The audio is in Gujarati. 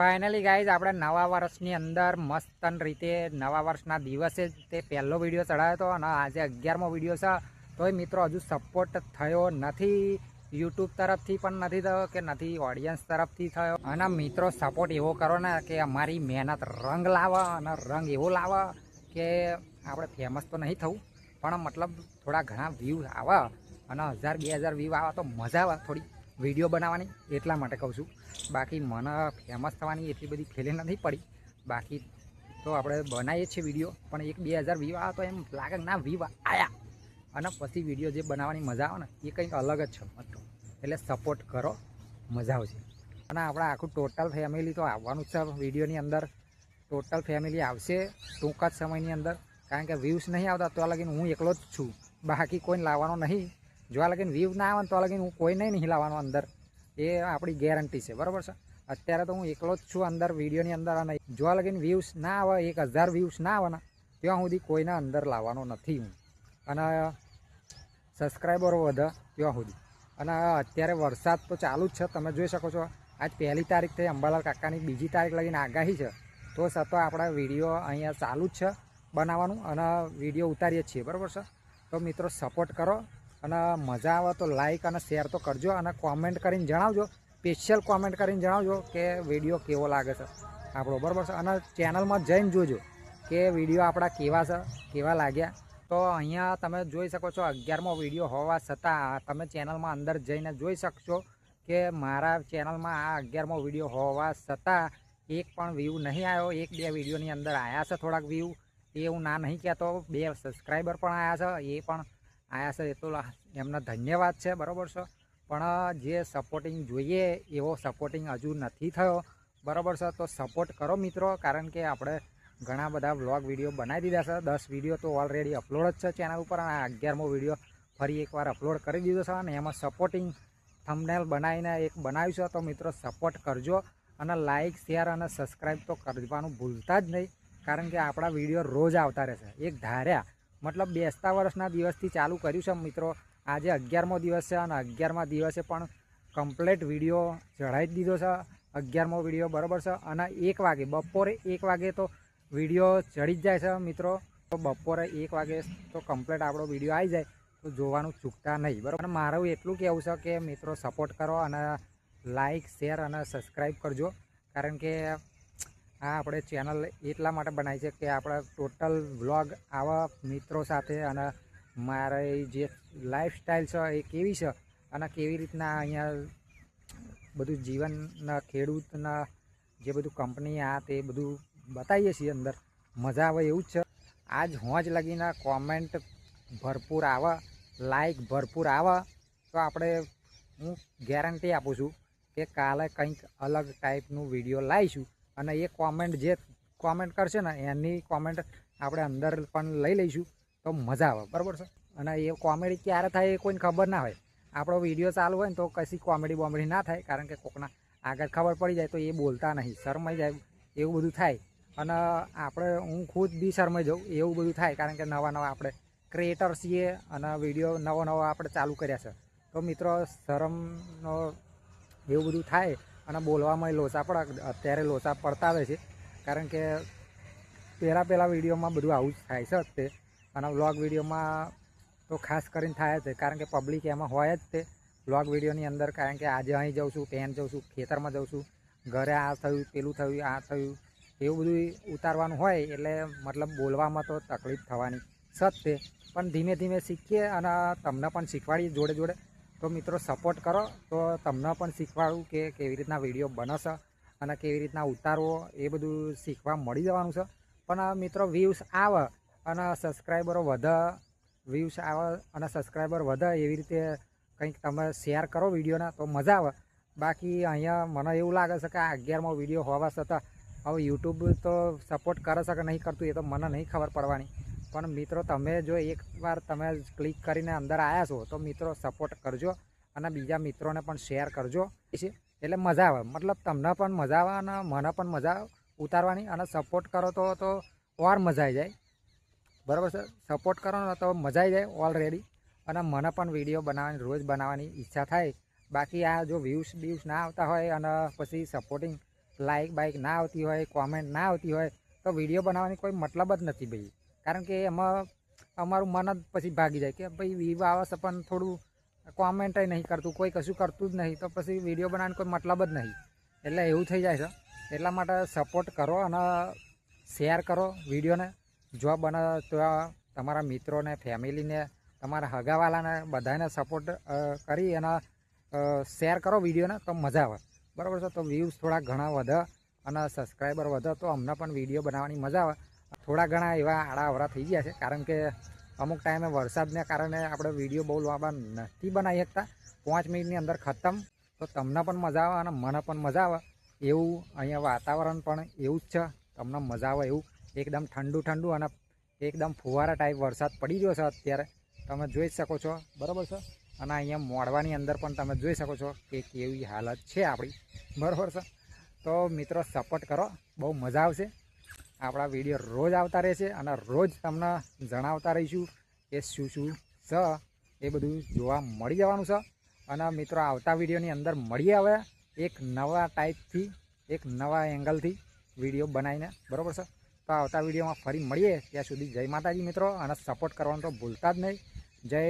ફાઇનલી ગાઈઝ આપણે નવા વર્ષની અંદર મસ્તન રીતે નવા વર્ષના દિવસે જ તે પહેલો વીડિયો ચડાવ્યો હતો અને આજે અગિયારમો વીડિયો છે. તોય મિત્રો, હજુ સપોર્ટ થયો નથી. યુટ્યુબ તરફથી પણ નથી થયો કે નથી ઓડિયન્સ તરફથી થયો. અને મિત્રો સપોર્ટ એવો કરો ને કે અમારી મહેનત રંગ લાવે અને રંગ એવો લાવે કે આપણે ફેમસ તો નહીં થવું, પણ મતલબ થોડા ઘણા વ્યૂ આવે. અને હજાર, બે હજાર વ્યૂ આવે તો મજા આવે થોડી. વીડિયો બનાવવાની, એટલા માટે કહું છું. બાકી મને ફેમસ થવાની એટલી બધી ફિલિંગ નથી પડી. બાકી તો આપણે બનાવીએ છીએ વીડિયો, પણ એક બે હજાર વ્યૂ આવે તો એમ લાગે ના વ્યૂ આવ્યા અને પછી વીડિયો જે બનાવવાની મજા આવે ને, એ કંઈક અલગ જ છે મતલબ એટલે સપોર્ટ કરો, મજા આવશે. અને આપણે આખું ટોટલ ફેમિલી તો આવવાનું છે વિડીયોની અંદર. ટોટલ ફેમિલી આવશે ટૂંક જ સમયની અંદર. કારણ કે વ્યૂઝ નહીં આવતા, તો લગીને હું એકલો જ છું. બાકી કોઈને લાવવાનો નહીં. જો લગીને વ્યૂ ના આવે ને તો લગીને હું કોઈને નહીં લાવવાનો અંદર. એ આપણી ગેરંટી છે, બરાબર છે? અત્યારે તો હું એકલો જ છું અંદર વિડીયોની અંદર, અને જો લગીને વ્યૂઝ ના આવે, એક હજાર વ્યૂઝ ના આવે ને, ત્યાં સુધી કોઈને અંદર લાવવાનો નથી હું. અને સબસ્ક્રાઈબરો વધે ત્યાં સુધી. અને અત્યારે વરસાદ તો ચાલુ જ છે, તમે જોઈ શકો છો. આજ પહેલી તારીખ થઈ, અંબાલાલ કાકાની બીજી તારીખ લગીને આગાહી છે. તો છતાં આપણા વીડિયો અહીંયા ચાલુ જ છે બનાવવાનું, અને વીડિયો ઉતારીએ છીએ, બરાબર છે? તો મિત્રો સપોર્ટ કરો. અને મજા આવે તો લાઈક અને શેર તો કરજો અને કોમેન્ટ કરીને જણાવજો. સ્પેશિયલ કોમેન્ટ કરીને જણાવજો કે વીડિયો કેવો લાગે છે આપણો, બરાબર છે? અને ચેનલમાં જઈને જોજો કે વીડિયો આપણા કેવા છે, કેવા લાગ્યા. તો અહીંયા તમે જોઈ શકો છો અગિયારમો વીડિયો હોવા છતાં તમે ચેનલમાં અંદર જઈને જોઈ શકશો કે મારા ચેનલમાં આ અગિયારમો વીડિયો હોવા છતાં એક પણ વ્યૂ નહીં આવ્યો. એક બે વિડીયોની અંદર આવ્યા છે થોડાક વ્યૂ એ હું ના નહીં કહેતો. બે સબસ્ક્રાઈબર પણ આવ્યા છે. એ પણ આવ્યા છે એ તો એમનો ધન્યવાદ છે, બરાબર છે. પણ જે સપોર્ટિંગ જોઈએ, એવો સપોર્ટિંગ હજુ નથી થયો. બરાબર છે, તો સપોર્ટ કરો મિત્રો, કારણ કે આપણે ઘણા બધા વ્લોગ વીડિયો બનાવી દીધા છે. દસ વીડિયો તો ઓલરેડી અપલોડ જ છે ચેનલ ઉપર, અને અગિયારમો વીડિયો ફરી એકવાર અપલોડ કરી દીધો છે, અને એમાં સપોર્ટિંગ થંબનેલ બનાવીને એક બનાવ્યું છે. તો મિત્રો સપોર્ટ કરજો, અને લાઇક શેર અને સબસ્ક્રાઈબ તો કરવાનું ભૂલતા જ નહીં, કારણ કે આપણા વીડિયો રોજ આવતા રહેશે. એક ધાર્યા મતલબ બેસતા વર્ષના દિવસથી ચાલુ કર્યું છે મિત્રો. આજે અગિયારમો દિવસ છે અને અગિયારમા દિવસે પણ કમ્પ્લેટ વીડિયો ચઢાવી જ દીધો છે. અગિયારમો વીડિયો બરાબર છે. અને એક વાગે, બપોરે એક વાગે તો વીડિયો ચડી જ જાય છે મિત્રો. તો બપોરે એક વાગે તો કમ્પ્લેટ આપણો વીડિયો આવી જાય. તો જોવાનું ચૂકતા નહીં, બરાબર? મારું એટલું કહેવું છે કે મિત્રો સપોર્ટ કરો અને લાઇક શેર અને સબસ્ક્રાઈબ કરજો. કારણ કે આ આપણે ચેનલ એટલા માટે બનાવી છે કે આપણા ટોટલ વ્લોગ આવા મિત્રો સાથે અને મારી જે લાઈફસ્ટાઈલ છે એ કેવી છે અને કેવી રીતના અહીંયા બધું જીવનના ખેડૂતના જે બધું કંપની આ તે બધું બતાવીએ છીએ અંદર. મજા આવે એવું જ છે. આજ હોંજ લગીને કોમેન્ટ ભરપૂર આવે લાઈક ભરપૂર આવે. તો આપણે હું ગેરંટી આપું છું કે કાલે કંઈક અલગ ટાઈપનું વીડિયો લાવીશું. અને એ કોમેન્ટ જે કોમેન્ટ કરશે ને, એની કોમેન્ટ આપણે અંદર પણ લઈ લઈશું, તો મજા આવે, બરાબર છે? અને એ કોમેડી ક્યારે થાય એ કોઈને ખબર ના હોય. આપણો વીડિયો ચાલુ હોય ને તો કશી કોમેડી બોમેડી ના થાય, કારણ કે કોકના આગળ ખબર પડી જાય તો એ બોલતા નહીં, શરમાઈ જાય, એવું બધું થાય. અને આપણે, હું ખુદ બી શરમાઈ જાઉં, એવું બધું થાય, કારણ કે નવા નવા આપણે ક્રિએટર છીએ અને વીડિયો નવો નવો આપણે ચાલુ કર્યા છે. તો મિત્રો, શરમનો એવું બધું થાય અને બોલવામાં લોચા પણ અત્યારે લોચા પડતા આવે છે. કારણ કે પહેલાં પહેલાં વિડીયોમાં બધું આવું જ થાય છે તે અને વ્લોગ વિડીયોમાં તો ખાસ કરીને થાય જ કારણ કે પબ્લિક એમાં હોય જ તે. વ્લોગ વિડીયોની અંદર કારણ કે આજે અહીં જાઉં છું, ત્યાં જાઉં છું, ખેતરમાં જાઉં છું. ઘરે આ થયું, પેલું થયું, આ થયું. એવું બધું ઉતારવાનું હોય એટલે મતલબ બોલવામાં તો તકલીફ થવાની સત છે પણ ધીમે ધીમે શીખીએ અને તમને પણ શીખવાડીએ જોડે જોડે. તો મિત્રો સપોર્ટ કરો. તો તમને પણ શીખવાડું કે કેવી રીતના વીડિયો બનશે અને કેવી રીતના ઉતારવો, એ બધું શીખવા મળી જવાનું છે. પણ મિત્રો વ્યૂઝ આવે અને સબસ્ક્રાઈબરો વધે વ્યૂઝ આવે અને સબસ્ક્રાઈબર વધે એવી રીતે કંઈક તમે શેર કરો વિડીયોના તો મજા આવે. બાકી અહીંયા મને એવું લાગે છે કે આ અગિયારમો વીડિયો હોવા છતાં હવે યુટ્યુબ તો સપોર્ટ કરે છે કે નહીં કરતું એ તો મને નહીં ખબર પડવાની. પણ મિત્રો, તમે જો એકવાર તમે ક્લિક કરીને અંદર આવ્યા છો, તો મિત્રો સપોર્ટ કરજો અને બીજા મિત્રોને પણ શેર કરજો. એટલે મજા આવે. મતલબ તમને પણ મજા આવે અને મને પણ મજા ઉતારવાની અને સપોર્ટ કરો તો તો ઓર મજા આવી જાય. બરાબર છે? સપોર્ટ કરો ને તો મજા આવી જાય ઓલરેડી અને મને પણ વીડિયો બનાવવાની, રોજ બનાવવાની ઈચ્છા થાય. બાકી આ જો વ્યૂઝ બ્યુઝ ના આવતા હોય અને પછી સપોર્ટિંગ લાઇક બાઇક ના આવતી હોય કોમેન્ટ ના આવતી હોય, તો વીડિયો બનાવવાની કોઈ મતલબ જ નથી ભાઈ. કારણ કે એમાં અમારું મન જ પછી ભાગી જાય કે ભાઈ વિવો આવે પણ થોડું કોમેન્ટ નહીં કરતું, કોઈ કશું કરતું જ નહીં, તો પછી વીડિયો બનાવવાનો કોઈ મતલબ જ નહીં. એટલે એવું થઈ જાય છે. એટલા માટે સપોર્ટ કરો અને શેર કરો વિડીયોને જો બને તો તમારા મિત્રોને ફેમિલીને તમારા હગાવાલાને બધાને સપોર્ટ કરી અને શેર કરો વિડીયોને તો મજા આવે. બરાબર છે? તો વ્યૂઝ થોડા ઘણા વધે અને સબસ્ક્રાઈબર વધે તો અમને પણ વીડિયો બનાવવાની મજા આવે. થોડા ઘણા એવા આડા થઈ ગયા છે, કારણ કે અમુક ટાઈમે વરસાદને કારણે આપણે વીડિયો બહુ લાંબા નથી બનાવી શકતા. પાંચ મિનિટની અંદર ખતમ. તો તમને પણ મજા આવે અને મને પણ મજા આવે. એવું અહીંયા વાતાવરણ પણ એવું જ છે. તમને મજા આવે એવું. એકદમ ઠંડુ ઠંડુ અને એકદમ ફુવારા ટાઈપ વરસાદ પડી રહ્યો છે અત્યારે. તમે જોઈ શકો છો. બરાબર છે? અને અહીંયા મોડવાની અંદર પણ તમે જોઈ શકો છો કે કેવી હાલત છે આપણી. બરાબર છે? તો મિત્રો સપોર્ટ કરો. બહુ મજા આવશે. આપણા વીડિયો રોજ આવતા રહેશે અને રોજ તમને જણાવતા રહીશું કે શું શું છે એ બધું જોવા મળી જવાનું છે. અને મિત્રો, આવતા વિડીયોની અંદર મળીએ હવે એક નવા ટાઈપથી એક નવા એંગલથી વીડિયો બનાવીને. બરાબર છે? તો આવતા વિડીયોમાં ફરી મળીએ. ત્યાં સુધી જય માતાજી મિત્રો, અને સપોર્ટ કરવાનું તો ભૂલતા જ નહીં. જય